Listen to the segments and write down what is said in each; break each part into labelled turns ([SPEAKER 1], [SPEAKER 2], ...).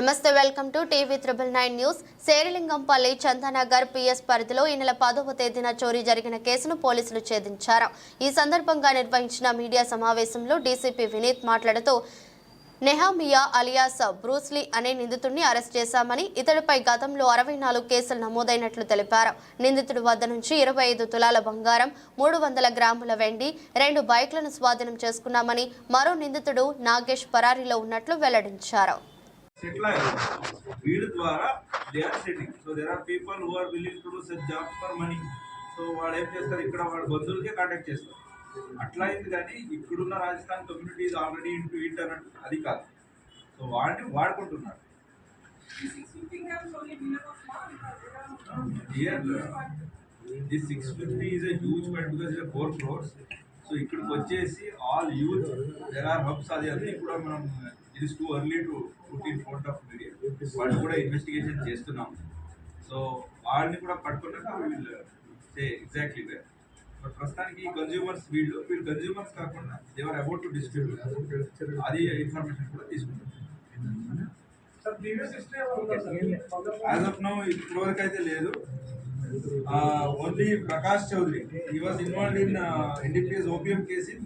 [SPEAKER 1] నమస్తే welcome to TV triple nine news. Serilingampally Chandanagar PS పరిధిలో ఈ నెల పదవ తేదీన చోరీ జరిగిన కేసును పోలీసులు ఛేదించారు. ఈ సందర్భంగా నిర్వహించిన మీడియా సమావేశంలో డీసీపీ వినీత్ మాట్లాడుతూ నెహామియా అలియాస్ బ్రూస్లీ అనే నిందితుడిని అరెస్ట్ చేశామని ఇతడిపై గతంలో అరవై నాలుగు కేసులు నమోదైనట్లు తెలిపారు. నిందితుడి వద్ద నుంచి ఇరవై ఐదు తులాల బంగారం మూడు వందల గ్రాముల వెండి రెండు బైక్లను స్వాధీనం చేసుకున్నామని మరో నిందితుడు నాగేష్ పరారీలో ఉన్నట్లు వెల్లడించారు.
[SPEAKER 2] సెటిల్ అయ్యారు వీళ్ళ ద్వారా they are setting so there are people who are willing to do such jobs for money so వాడు ఏం చేస్తారు? ఇక్కడ వాడు బంధువులకే కాంటాక్ట్ చేస్తారు. అట్లా అయింది కానీ ఇక్కడున్న Rajasthan community is already into it అన్నట్టు అది కాదు. సో వాడిని వాడుకుంటున్నారు. Here, this six fifty is a huge point because it's a four crores. So ఇక్కడికి వచ్చేసి all youth there are hubs అది అన్నీ కూడా మనం it is too early to fourteen fourth of media వాళ్ళు కూడా ఇన్వెస్టిగేషన్ చేస్తున్నాం. సో వాళ్ళని కూడా పట్టుకున్నాక వీళ్ళు సే ఎగ్జాక్ట్లీ వే బట్ ప్రస్తుతానికి కన్జ్యూమర్స్ వీళ్ళు వీళ్ళు కన్జ్యూమర్స్ కాకుండా they were about to distribute అది ఇన్ఫర్మేషన్ కూడా తీసుకుంటాం యాజ్ ఆఫ్ నౌ ఇప్పటివరకు అయితే లేదు. Only Prakash Chaudhary he was involve in NDPS OPM case in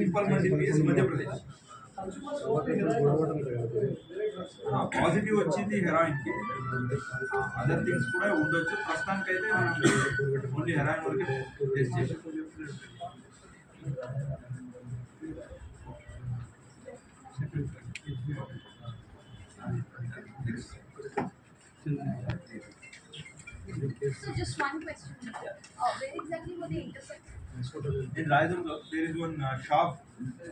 [SPEAKER 2] Pippal Mandi PS Madhya Pradesh positive వచ్చింది హెరాయిన్కి అదర్ థింగ్స్ కూడా ఉండొచ్చు ప్రస్తుతానికి అయితే మనం ఓన్లీ హెరాయిన్ వరకే టెస్ట్ చేసాం
[SPEAKER 3] So just one question. Uh, where exactly were they intercepted?
[SPEAKER 2] In Raidurga, there is one uh, shop,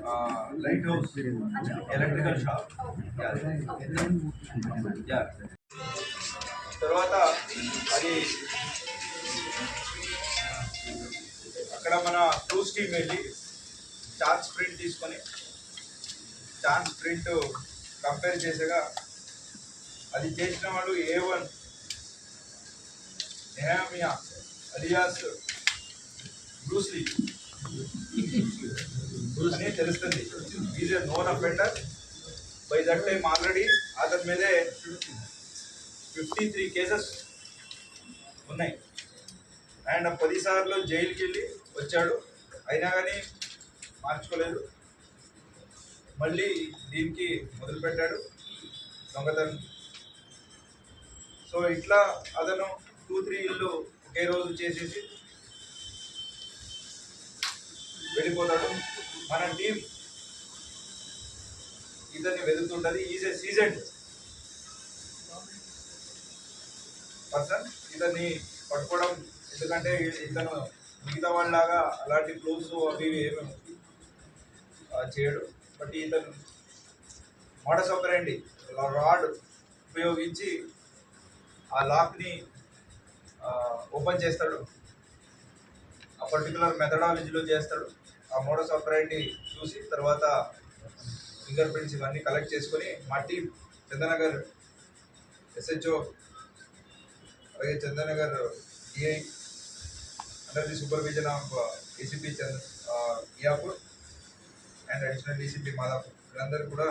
[SPEAKER 2] uh, lighthouse, electrical shop. Yeah. తర్వాత అది అక్కడ మన క్రూస్ టీమ్ వెళ్ళి ఛాన్స్ ప్రింట్ తీసుకొని ఛాన్స్ ప్రింట్ కంపేర్ చేసగా అది చేసిన వాళ్ళు A one Nehemiah alias Bruce Lee అని తెలుస్తుంది is a known offender by that time already అతని మీదే ఫిఫ్టీ త్రీ కేసెస్ ఉన్నాయి. అండ్ పదిసార్లు జైలుకి వెళ్ళి వచ్చాడు. అయినా కానీ మార్చుకోలేదు. మళ్ళీ దీనికి మొదలుపెట్టాడు దొంగతనం. సో ఇట్లా అతను టూ త్రీ ఇల్లు ఒకే రోజు చేసేసి వెళ్ళిపోతాడు. మన టీం ఇతన్ని వెతుకుతుంటది ఈజ్ ఏ సీజన్ పర్సన్ ఇతన్ని పట్టుకోవడం ఎందుకంటే ఇతను మిగతా వాళ్ళలాగా అలాంటి క్లూస్ అవి ఇవి చేయడు. బట్ ఇతను మోడస్ ఆపరండి రాడ్ ఉపయోగించి ఆ లాక్ని ఓపెన్ చేస్తాడు. ఆ పర్టికులర్ మెథడాలజీలో చేస్తాడు. ఆ మోడస్ ఆపరేండి చూసి తర్వాత ఫింగర్ ప్రింట్స్ ఇవన్నీ కలెక్ట్ చేసుకొని మా టీం చందనగర్ ఎస్హెచ్ఓ అలాగే Chandanagar DI under the supervision of ACP Chandra Miyapur and additional DCP Madhapur వీళ్ళందరూ కూడా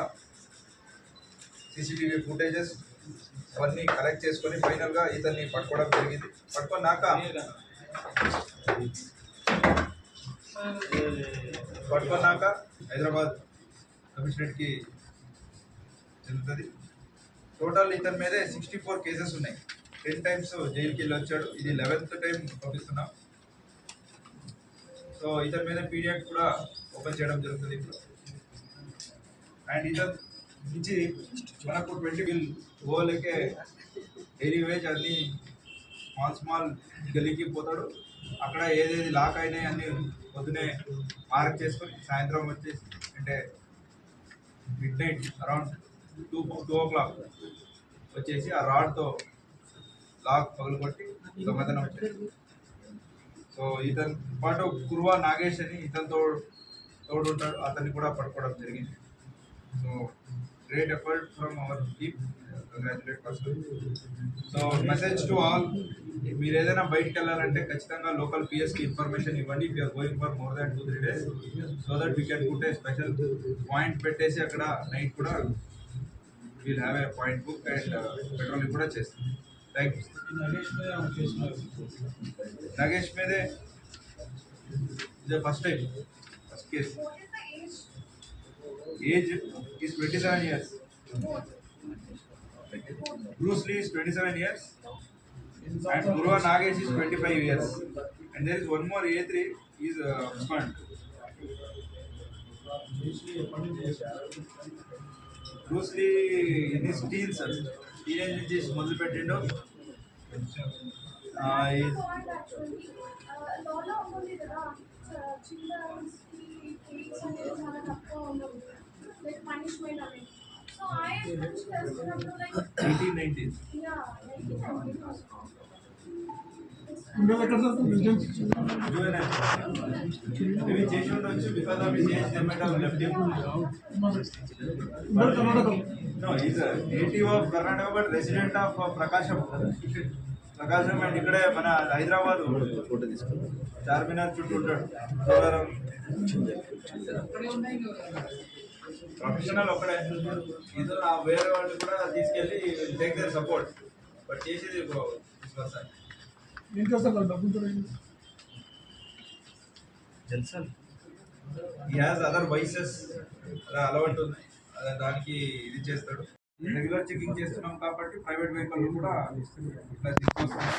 [SPEAKER 2] సీసీటీవీ ఫుటేజెస్ అవన్నీ కలెక్ట్ చేసుకొని ఫైనల్గా ఇతన్ని పట్టుకోవడం జరిగింది. పట్టుకున్నాక పట్టుకున్నాక హైదరాబాద్ కమిషనరేట్కి చెందుతుంది టోటల్ ఇతని మీదే సిక్స్టీ ఫోర్ కేసెస్ ఉన్నాయి. టెన్ టైమ్స్ జైలుకి వెళ్ళి వచ్చాడు. ఇది లెవెన్త్ టైం పంపిస్తున్నాం. సో ఇతని మీద పీడియాక్ కూడా ఓపెన్ చేయడం జరుగుతుంది ఇప్పుడు. అండ్ ఇతను నుంచి మనకు ట్వంటీ బిల్ గోలకే డైలీ వేజ్ అన్ని స్మాల్ స్మాల్ గలీకి పోతాడు. అక్కడ ఏదేది లాక్ అయినాయి అన్ని పొద్దునే మార్క్ చేసుకొని సాయంత్రం వచ్చేసి అంటే midnight around two two o'clock వచ్చేసి ఆ రాడ్తో లాక్ పగలగొట్టి దొంగతనం వచ్చేసి సో ఇతని పాటు కుర్వా నాగేష్ అని ఇతనితో తోడు ఉంటాడు అతన్ని కూడా పట్టుకోవడం జరిగింది. So great effort from our team congratulate first so message to all మీరు ఏదైనా బయటికి వెళ్ళాలంటే ఖచ్చితంగా లోకల్ పిఎస్కి ఇన్ఫర్మేషన్ ఇవ్వండి. If you're going for more than two three days so that we can put a special point పెట్టేసి అక్కడ night కూడా will have a point book and patrolling కూడా చేస్తాం. థ్యాంక్ యూ
[SPEAKER 4] నగేష్ మీద ఆమె చేసిన
[SPEAKER 2] నాగేష్ మీదే ఇదే first time first case
[SPEAKER 3] What is the age?
[SPEAKER 2] Age is twenty seven years Bruce Lee is 27 years and Gurva Nagesh is 25 years. And there is one more A3 is uh,
[SPEAKER 4] నుంచి చేశారు
[SPEAKER 2] Bruce Lee in his teens teenage నుంచి మొదలు పెట్టిండు
[SPEAKER 3] punishment అనేది so ఆ age నుంచి చేస్తున్నప్పుడు like
[SPEAKER 2] 18 19
[SPEAKER 3] yeah
[SPEAKER 4] ఉండేది ఎక్కడ సార్ రిజల్ట్స్
[SPEAKER 2] Juvenile. Maybe చేసి ఉండొచ్చు because of his age they might have left him.
[SPEAKER 4] ఉమ్మడి Karnataka
[SPEAKER 2] No, he's a native of Karnataka but resident of uh, Prakasham. Prakasam and ఇక్కడే మన హైదరాబాద్ చార్మినార్ చుట్టూ ఉంటాడు పోలవరం ప్రొఫెషనల్ ఒకడే ఇది నా వేరే వాళ్ళు కూడా తీసుకెళ్ళి టేక్ దర్ సపోర్ట్ బట్ చేసేది
[SPEAKER 4] ఏం చేస్తారు
[SPEAKER 2] ఈ హ్యాస్ అదర్ వైసెస్ అలా అలవాటు ఉన్నాయి అదే దానికి ఇది చేస్తాడు. రెగ్యులర్ చెకింగ్ చేస్తున్నాం కాబట్టి ప్రైవేట్ వెహికల్ కూడా ఇట్లా తీసుకొస్తున్నాం.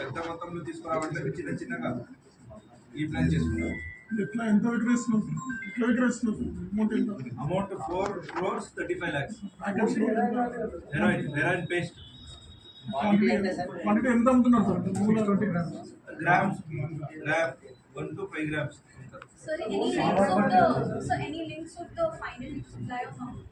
[SPEAKER 2] పెద్ద మొత్తంలో తీసుకురావట్లేదు చిన్న చిన్నగా ఈ ప్లాన్ చేసుకుంటాం.
[SPEAKER 4] ఎట్లా ఎంత విక్రయిస్తున్నారు సార్? ఎట్లా విక్రయిస్తున్నారు అమౌంట్ ఎంత
[SPEAKER 2] amount four crores thirty five lakhs
[SPEAKER 4] packets
[SPEAKER 2] heroin heroin paste
[SPEAKER 4] quantity ఎంత అమ్ముతున్నారు సార్ మూల grams
[SPEAKER 2] gram one two five grams ఉంటారు
[SPEAKER 3] So any links of the so any links of the final supply of amount?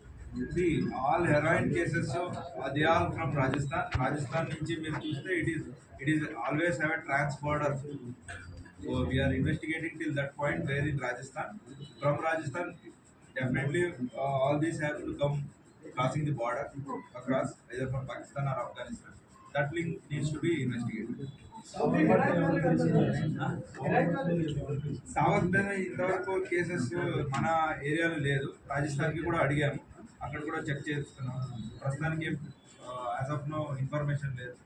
[SPEAKER 2] See, all heroin cases, so uh, they are from Rajasthan. Rajasthan నుంచి మీరు చూస్తే it is it is always have a transborder. So we are investigating till that point where in Rajasthan. From Rajasthan, definitely uh, all these have to come crossing the border across either from Pakistan or Afghanistan. That link needs to be investigated. సావత్ మీద ఇంతవరకు cases మన ఏరియాలో లేదు రాజస్థాన్కి కూడా అడిగాము అక్కడ కూడా check చేస్తున్నాం ప్రస్తుతానికి యాజ్ ఆఫ్ నో ఇన్ఫర్మేషన్ లేదు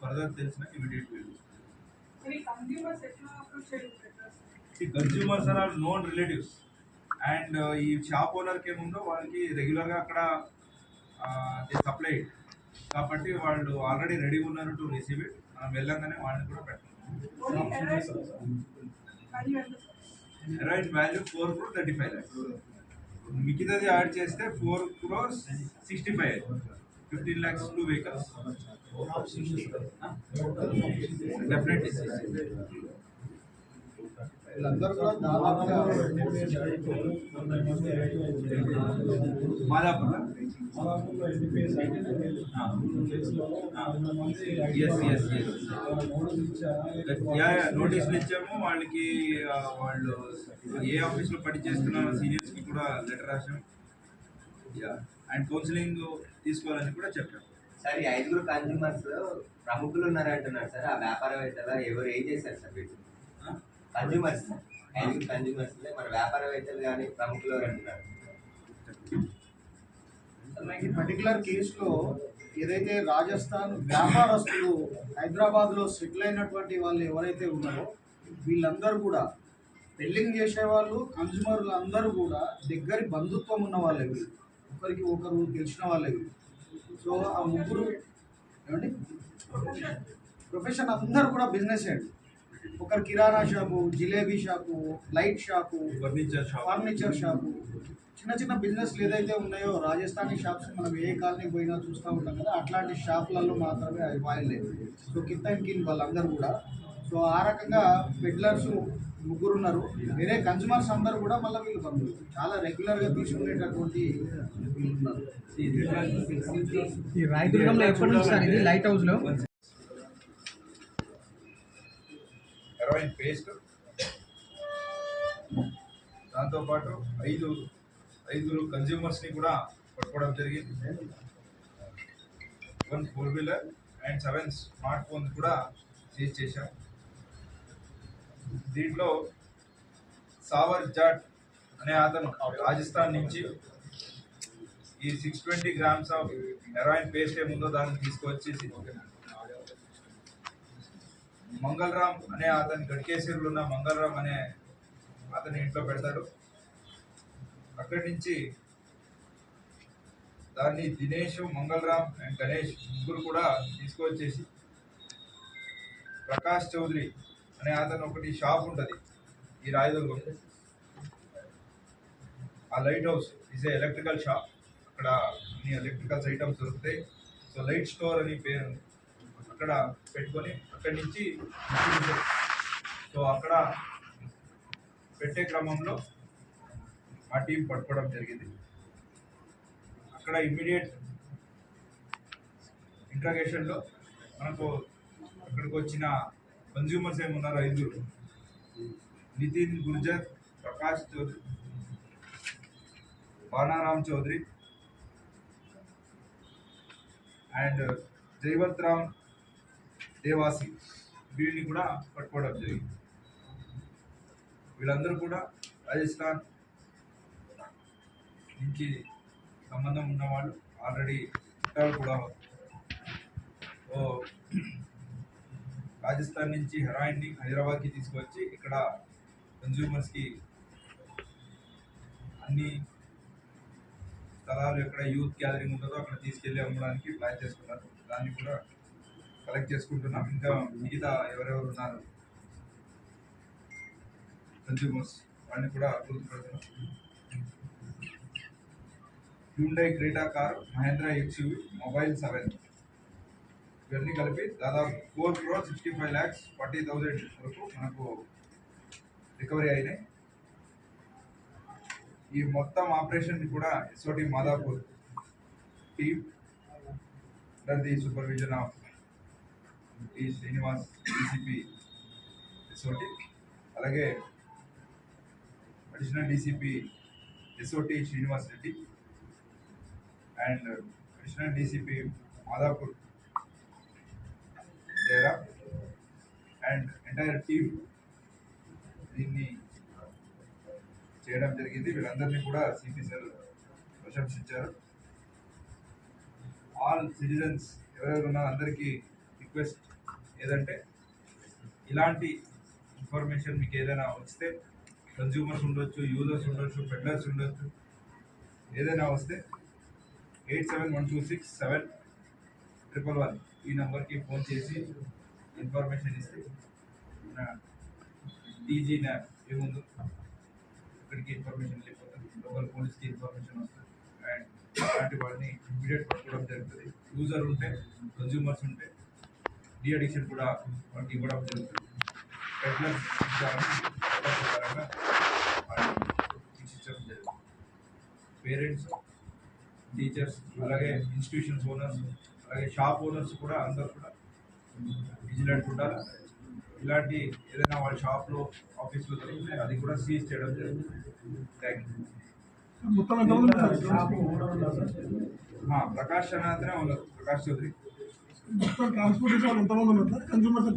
[SPEAKER 2] ఫర్దర్ తెలిసిన ఇమీడియట్
[SPEAKER 5] మరి కన్స్యూమర్స్ ఎట్లా అప్రోచ్ చేయాలి
[SPEAKER 2] ఈ consumers are known relatives and ఈ షాప్ ఓనర్కి ఏముందో వాళ్ళకి రెగ్యులర్గా అక్కడ సప్లై కాబట్టి వాళ్ళు ఆల్రెడీ రెడీ ఉన్నారు టు రిసీవ్ ఇట్ మనం వెళ్ళంగానే వాళ్ళని కూడా పెట్టాం
[SPEAKER 5] heroin value
[SPEAKER 2] four crore thirty five lakhs మిగతాది యాడ్ చేస్తే four crores sixty five fifteen lakhs two vehicles definitely Madhapur నోటీసులు ఇచ్చాము. వాళ్ళకి వాళ్ళు ఏ ఆఫీస్లో పని చేస్తున్న సీనియర్స్కి కూడా లెటర్ రాసాం యా అండ్ కౌన్సిలింగ్ తీసుకోవాలని కూడా చెప్పాం
[SPEAKER 6] సార్ ఈ ఐదుగురు కన్జ్యూమర్స్ ప్రముఖులు ఉన్నారంటున్నారు సార్. ఆ వ్యాపారవేత్తల ఎవరు ఏం చేశారు సార్ వీళ్ళు? కన్జ్యూమర్స్ సార్ ఐదుగురు కన్జ్యూమర్స్ మన వ్యాపారవేత్తలు కానీ ప్రముఖులు ఎవరు అంటున్నారు?
[SPEAKER 7] ఈ పర్టికులర్ కేసులో ఏదైతే రాజస్థాన్ వ్యాపారస్తులు హైదరాబాద్లో సెటిల్ అయినటువంటి వాళ్ళు ఎవరైతే ఉన్నారో వీళ్ళందరూ కూడా పెళ్ళింగ్ చేసేవాళ్ళు కన్జ్యూమర్లు అందరూ కూడా దగ్గరి బంధుత్వం ఉన్న వాళ్ళే వీళ్ళు. ఒకరికి ఒకరు తెలిసిన వాళ్ళే. సో ఆ ముగ్గురు ఏమండి? ప్రొఫెషన్ అందరూ కూడా బిజినెస్ అండి ఒకరు kirana shop jalebi shop light shop
[SPEAKER 2] furniture shop
[SPEAKER 7] furniture shop. చిన్న చిన్న బిజినెస్లు ఏదైతే ఉన్నాయో రాజస్థానీ షాప్స్ మనం ఏ కాలనీ పోయినా చూస్తూ ఉంటాం కదా అట్లాంటి షాపులలో మాత్రమే అవి వాయలేదు సో కింద కిన్ వాళ్ళందరూ కూడా సో ఆ రకంగా పెడ్లర్స్ ముగ్గురు ఉన్నారు వేరే కన్జ్యూమర్స్ అందరూ కూడా మళ్ళీ వీళ్ళు బంధువులు. చాలా రెగ్యులర్గా తీసుకునేటటువంటి వీళ్ళు ఉన్నారు
[SPEAKER 8] ఈ రాయదుర్గంలో ఎప్పటి నుంచి సార్ ఇది? లైట్ హౌస్లో?
[SPEAKER 2] Heroin paste. దాంతోపాటు ఐదు ఐదుగురు కన్జ్యూమర్స్ని కూడా పట్టుకోవడం జరిగింది. One four wheeler and seven smart phones కూడా సీజ్ చేశాం. దీంట్లో సావర్ జాట్ అనే అతను రాజస్థాన్ నుంచి ఈ six twenty grams of heroin paste ఏముందో దాన్ని తీసుకువచ్చేసి మంగళరామ్ అనే అతని గడికేశ్వరులు ఉన్న మంగళరామ్ అనే అతని ఇంట్లో పెడతాడు. అక్కడి నుంచి దాన్ని దినేష్ మంగళరామ్ అండ్ గణేష్ ముగ్గురు కూడా తీసుకువచ్చేసి ప్రకాష్ చౌదరి అనే అతను ఒకటి షాప్ ఉంటుంది. ఈ రాయదుర్గం. ఆ light house is a electrical shop అక్కడ అన్ని ఎలక్ట్రికల్స్ ఐటమ్స్ దొరుకుతాయి. సో లైట్ స్టోర్ అని పేరు ఉంది. అక్కడ పెట్టుకొని అక్కడి నుంచి సో అక్కడ పెట్టే క్రమంలో మా టీం పట్టుకోవడం జరిగింది. అక్కడ ఇమ్మీడియట్ ఇంట్రాగేషన్లో మనకు అక్కడికి వచ్చిన కన్స్యూమర్స్ ఏమున్నారు ఐదుగురు? నితిన్ గుర్జర్ ప్రకాష్ చౌదరి బాణారాం చౌదరి అండ్ జైవత్ రామ్ దేవాసి. వీళ్ళని కూడా పట్టుకోవడం జరిగింది. వీళ్ళందరూ కూడా రాజస్థాన్ నుంచి సంబంధం ఉన్నవాళ్ళు. ఆల్రెడీ చుట్టాలు కూడా ఓ రాజస్థాన్ నుంచి హెరాయిన్ని హైదరాబాద్కి తీసుకొచ్చి ఇక్కడ కన్జ్యూమర్స్కి అన్ని స్థలాలు ఎక్కడ యూత్ గ్యాదరింగ్ ఉంటుందో అక్కడ తీసుకెళ్ళి అమ్మడానికి ప్లాన్ చేసుకున్నారు. దాన్ని కూడా కలెక్ట్ చేసుకుంటున్నాం. ఇంకా మిగతా ఎవరెవరు ఉన్నారు? కన్జ్యూమర్స్ వాళ్ళని కూడా గుర్తుపెడుతున్నాం. Hyundai Creta car Mahindra XUV mobile seven ఇవన్నీ కలిపి దాదాపు four crore sixty five lakhs forty thousand వరకు మనకు రికవరీ అయినాయి. ఈ మొత్తం ఆపరేషన్ కూడా SOT Madhapur team under the supervision of T Srinivas DCP SOT అలాగే additional DCP SOT Srinivas Reddy and additional DCP Madhapur Jayaram and entire team దీన్ని చేయడం జరిగింది. వీళ్ళందరినీ కూడా సిపి సార్ ప్రశంసించారు. ఆల్ సిటిజన్స్ ఎవరెవరు ఉన్నారో అందరికీ రిక్వెస్ట్ ఏదంటే ఇలాంటి ఇన్ఫర్మేషన్ మీకు ఏదైనా వస్తే కన్జ్యూమర్స్ ఉండొచ్చు యూజర్స్ ఉండొచ్చు పెడ్లర్స్ ఉండొచ్చు ఏదైనా వస్తే eight seven one two six seven triple one ఈ నెంబర్కి ఫోన్ చేసి ఇన్ఫర్మేషన్ ఇస్తే టీజీ న్యాప్ ఏముందో ఇక్కడికి ఇన్ఫర్మేషన్ లేకపోతే లోకల్ పోలీస్కి ఇన్ఫర్మేషన్ వస్తుంది. అండ్ అలాంటి వాడిని ఇమీడియట్ పట్టుకోవడం జరుగుతుంది. యూజర్ ఉంటే కన్జ్యూమర్స్ ఉంటే డీ అడిక్షన్ కూడా వాళ్ళకి ఇవ్వడం జరుగుతుంది. పెట్లర్స్ శిక్షించడం జరుగుతుంది. పేరెంట్స్ టీచర్స్ అలాగే ఇన్స్టిట్యూషన్స్ ఓనర్స్ అలాగే షాప్ ఓనర్స్ కూడా అందరూ కూడా విజిలెంట్ ఉండాలి? ఇలాంటి ఏదైనా వాళ్ళ షాప్లో ఆఫీస్లో దొరికితే అది కూడా సీజ్ చేయడం జరుగుతుంది. Thank you? ప్రకాష్ అనే అతనే ఉన్నారు? ప్రకాష్ చౌదరి.
[SPEAKER 4] ట్రాన్స్పోర్టేషన్ ఎంతమంది ఉన్నారు ఎంతమంది?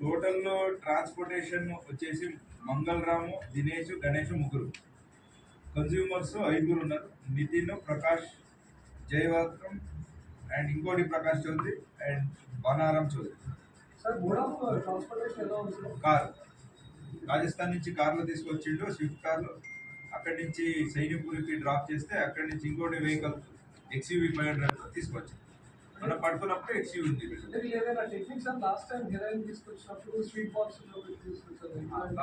[SPEAKER 2] టోటల్లో ట్రాన్స్పోర్టేషన్ వచ్చేసి మంగళరాము దినేష్ గణేష్ ముగ్గురు. కన్జ్యూమర్స్ ఐదుగురు ఉన్నారు. నితిన్ ప్రకాష్ జయవర్ధన్ అండ్ ఇంకోటి ప్రకాష్ చౌదరి అండ్ బనారాం చౌదరి. కార్. రాజస్థాన్ నుంచి కార్లో తీసుకొచ్చిండు స్విఫ్ట్ కార్లో. అక్కడి నుంచి సైనిపూర్కి డ్రాప్ చేస్తే అక్కడి నుంచి ఇంకోటి వెహికల్ ఎక్స్యూవీ ఫైవ్ హండ్రెడ్ తీసుకొచ్చి మనం పడుకున్నప్పుడు ఎక్స్యూవీ ఉంది.
[SPEAKER 5] ఏదైనా టెక్నిక్స్ అని లాస్ట్ టైం హెరాయిన్ తీసుకొచ్చినప్పుడు స్వీట్ బాక్స్ తీసుకొచ్చారు.